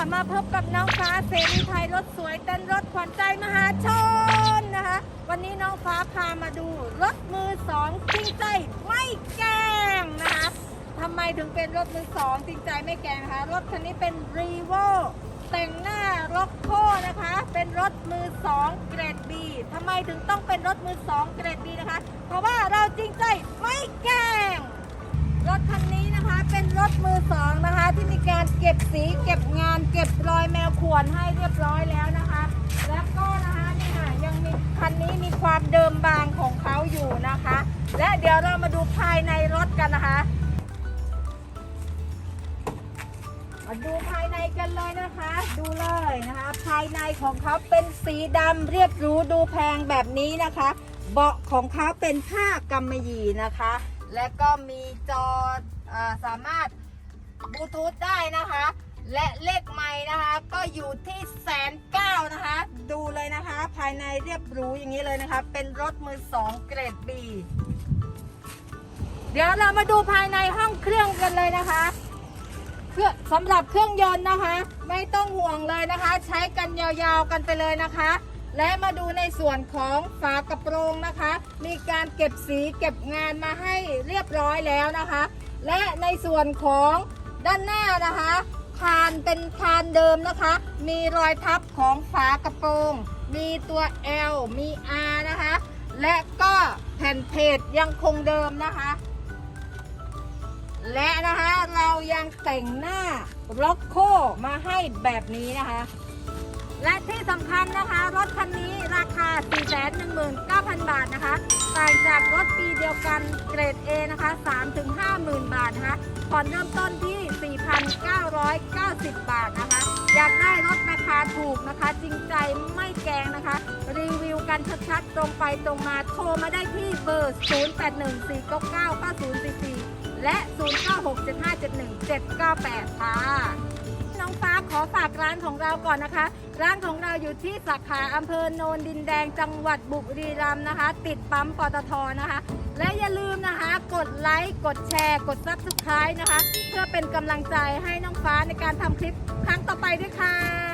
มาพบกับน้องฟ้าเสรีไทยรถสวยเต้นรถขวัญใจมหาชนนะคะ วันนี้น้องฟ้าพามาดูรถมือสองจริงใจไม่แกล้งนะคะทำไมถึงเป็นรถมือสองจริงใจไม่แกล้งคะรถคันนี้เป็นรีโวแต่งหน้าล็อกโคนะคะ เป็นรถมือสองเกรด B ทำไมถึงต้องเป็นรถมือสองเกรด B นะคะ เพราะว่าเราจริงใจไม่แกล้งรถคันนี้ นะคะเป็นรถมือสองนะคะ ที่มีการเก็บสีเก็บงาน เก็บรอยแมวข่วนให้เรียบร้อยแล้วนะคะ แล้วก็นะคะนี่ค่ะยังมีคันนี้มีความเดิมบางของเขาอยู่นะคะ และเดี๋ยวเรามาดูภายในรถกันนะคะมาดูภายในกันเลยนะคะ ดูเลยนะคะ ภายในของเขาเป็นสีดำเรียบรูดูแพงแบบนี้นะคะ เบาะของเขาเป็นผ้ากำมะหยี่นะคะ และก็มีจออสามารถบลูทูธได้นะคะ และเลขไม้นะคะก็อยู่ที่แสนเก้านะคะ ดูเลยนะคะ ภายในเรียบหรูอย่างนี้เลยนะคะ เป็นรถมือสองเกรด B เดี๋ยวเรามาดูภายในห้องเครื่องกันเลยนะคะเครื่อสำหรับเครื่องยนต์นะคะ ไม่ต้องห่วงเลยนะคะ ใช้กันยาวๆกันไปเลยนะคะ และมาดูในส่วนของฝากระโปรงนะคะ มีการเก็บสีเก็บงานมาให้เรียบร้อยแล้วนะคะ และในส่วนของด้านหน้านะคะคานเป็นคานเดิมนะคะ มีรอยทับของฝากระโปรง มีตัว L มี R นะคะ และก็แผ่นเพจยังคงเดิมนะคะ และนะคะเรายังแต่งหน้าล็อกโคมาให้แบบนี้นะคะ และที่สำคัญนะคะ รถคันนี้ราคา 419,000 บาทนะคะต่างจากรถปีเดียวกันเกรด A นะคะ 3-50,000 บาทนะคะผ่อนเริ่มต้นที่ 4,990 บาทนะคะ อยากได้รถราคาถูกนะคะ จริงใจไม่แกงนะคะ รีวิวกันชัดๆ ตรงไปตรงมาโทรมาได้ที่เบอร์ 0814999044 และ 0967571798 ค่ะ น้องฟ้าขอฝากร้านของเราก่อนนะคะ ร้านของเราอยู่ที่สาขาอำเภอโนนดินแดงจังหวัดบุรีรัมย์นะคะ ติดปั๊มปตทนะคะ และอย่าลืมนะคะ กดไลค์กดแชร์ กดซับสไครต์นะคะ เพื่อเป็นกำลังใจให้น้องฟ้าในการทำคลิปครั้งต่อไปด้วยค่ะ